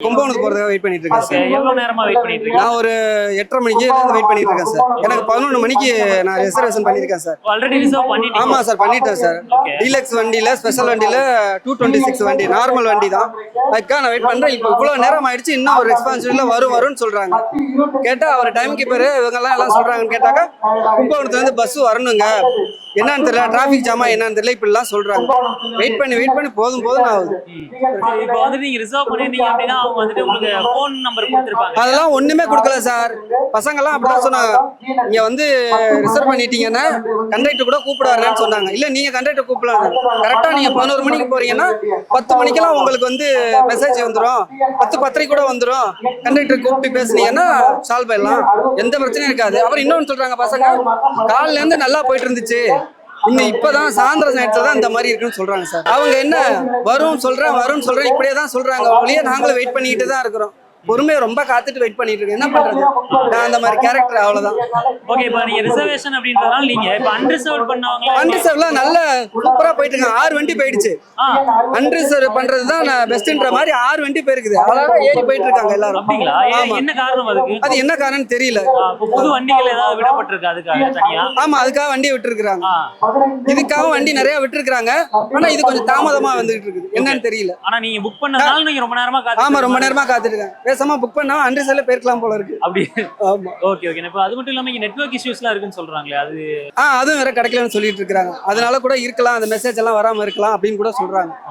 கும்பகோணத்துக்கு போறதுக்காக வெயிட் பண்ணிட்டு இருக்கேன் சார் எவ்வளவு நேரமா வெயிட் பண்ணிட்டு இருக்கீங்க? நான் ஒரு எட்டரை மணிக்கு வெயிட் பண்ணிட்டு இருக்கேன் சார் எனக்கு பதினொன்று மணிக்கு நான் ரிசர்வேஷன் பண்ணியிருக்கேன் சார் ஆல்ரெடி ரிசர்வ் பண்ணிட்டீங்க? ஆமா சார் பண்ணிட்டேன் சார். டீலக்ஸ் வண்டியில ஸ்பெஷல் வண்டியில டூ டுவெண்ட்டி சிக்ஸ் வண்டி நார்மல் வண்டி தான் அதுக்காக நான் வெயிட் பண்றேன். இப்போ இவ்வளவு நேரம் ஆயிடுச்சு இன்னும் ஒரு ரெஸ்பான்சிபிலிட்டில வரும் வரும்னு சொல்றாங்க. கேட்டா அவர் டைம் கீப்பர் இவங்க எல்லாம் எல்லாம் சொல்றாங்கன்னு கேட்டாக்கா கும்பகோணத்துல இருந்து பஸ் வரணுங்க. என்னன்னு தெரியல டிராபிக் ஜாமா என்னன்னு தெரியல இப்படிலாம் சொல்றாங்க. வெயிட் பண்ணி வெயிட் பண்ணி போதும் போதும் ஆகுது. இப்போ வந்துட்டு நீங்க ரிசர்வ் பண்ணிருந்தீங்க அப்படின்னா அவங்க வந்துட்டு உங்களுக்கு ஃபோன் நம்பர் கொடுத்துருப்பாங்க. அதெல்லாம் ஒண்ணுமே கொடுக்கல சார். பசங்கெல்லாம் அப்படிதான் சொன்னாங்க. நீங்க வந்து ரிசர்வ் பண்ணிட்டீங்கன்னா கண்டக்டர் கூட கூப்பிடாருன்னு சொன்னாங்க. இல்ல நீங்க கண்டக்டர் கூப்பிடலாம் கரெக்டா நீங்க பதினோரு மணிக்கு போறீங்கன்னா பத்து மணிக்கெல்லாம் உங்களுக்கு வந்து மெசேஜ் வந்துரும். பத்து பத்தரை கூட வந்துரும். கண்டக்டர் கூப்பிட்டு பேசுனீங்கன்னா சால்வ் பண்ணலாம் எந்த பிரச்சனையும் இருக்காது. அப்புறம் இன்னொன்னு சொல்றாங்க பசங்க காலைல இருந்து நல்லா போயிட்டு இருந்துச்சு. இன்னும் இப்பதான் சாயந்தரம் நேரத்துல தான் இந்த மாதிரி இருக்குன்னு சொல்றாங்க சார். அவங்க என்ன வரும் சொல்றேன் வரும்னு சொல்றேன் இப்படியே தான் சொல்றாங்க. ஒழிய நாங்களும் வெயிட் பண்ணிக்கிட்டு தான் இருக்கிறோம். பொறுமையை ரொம்ப காத்துட்டு வெயிட் பண்ணிட்டு இருக்கேன். என்ன பண்றது? நான் அந்த மாதிரி கேரக்டர் அவ்வளவுதான். ஓகே இப்போ நீங்க ரிசர்வேஷன் அப்படின்றதுனால நீங்க இப்போ அன்ரிசர்வ் பண்ணவங்க அன்ரிசர்வ்ல நல்ல சூப்பரா போயிட்டு இருக்காங்க ஆறு வண்டி போயிடுச்சு. அன்ரிசர்வ் பண்றது தான் பெஸ்ட்ன்ற மாதிரி ஆறு வண்டி போயிருக்குது. அழகா ஏறி போயிட்டு இருக்காங்க எல்லாரும். அப்படிங்களா. என்ன காரணம் அதுக்கு? அது என்ன காரணம்னு தெரியல. புது வண்டிகள் ஏதாவது விடப்பட்டிருக்கு அதுக்காக தனியா? ஆமா அதுக்காக வண்டியை விட்டுருக்காங்க இதுக்காக வண்டி நிறைய விட்டுருக்காங்க ஆனா இது கொஞ்சம் தாமதமா வந்துகிட்டு இருக்குது. என்னன்னு தெரியல. ஆனா நீங்க புக் பண்ணதுனால நீங்க ரொம்ப நேரமா காத்து ஆமா ரொம்ப நேரமா காத்துட்டு இருக்கேன். பேசாம புக் பண்ணா அன்ரிசர்வ்ல போயிருக்கலாம் போல இருக்கு. அப்படி. ஆமா. ஓகே ஓகே இப்போ அது மட்டும் இல்லாம இங்க நெட்வொர்க் இஷ்யூஸ்லாம் இருக்குன்னு சொல்றாங்களே அது ஆ அதுவும் வேற கிடைக்கலன்னு சொல்லிட்டு இருக்காங்க அதனால கூட இருக்கலாம் அந்த மெசேஜ் எல்லாம் வராம இருக்கலாம் அப்படின்னு கூட சொல்றாங்க.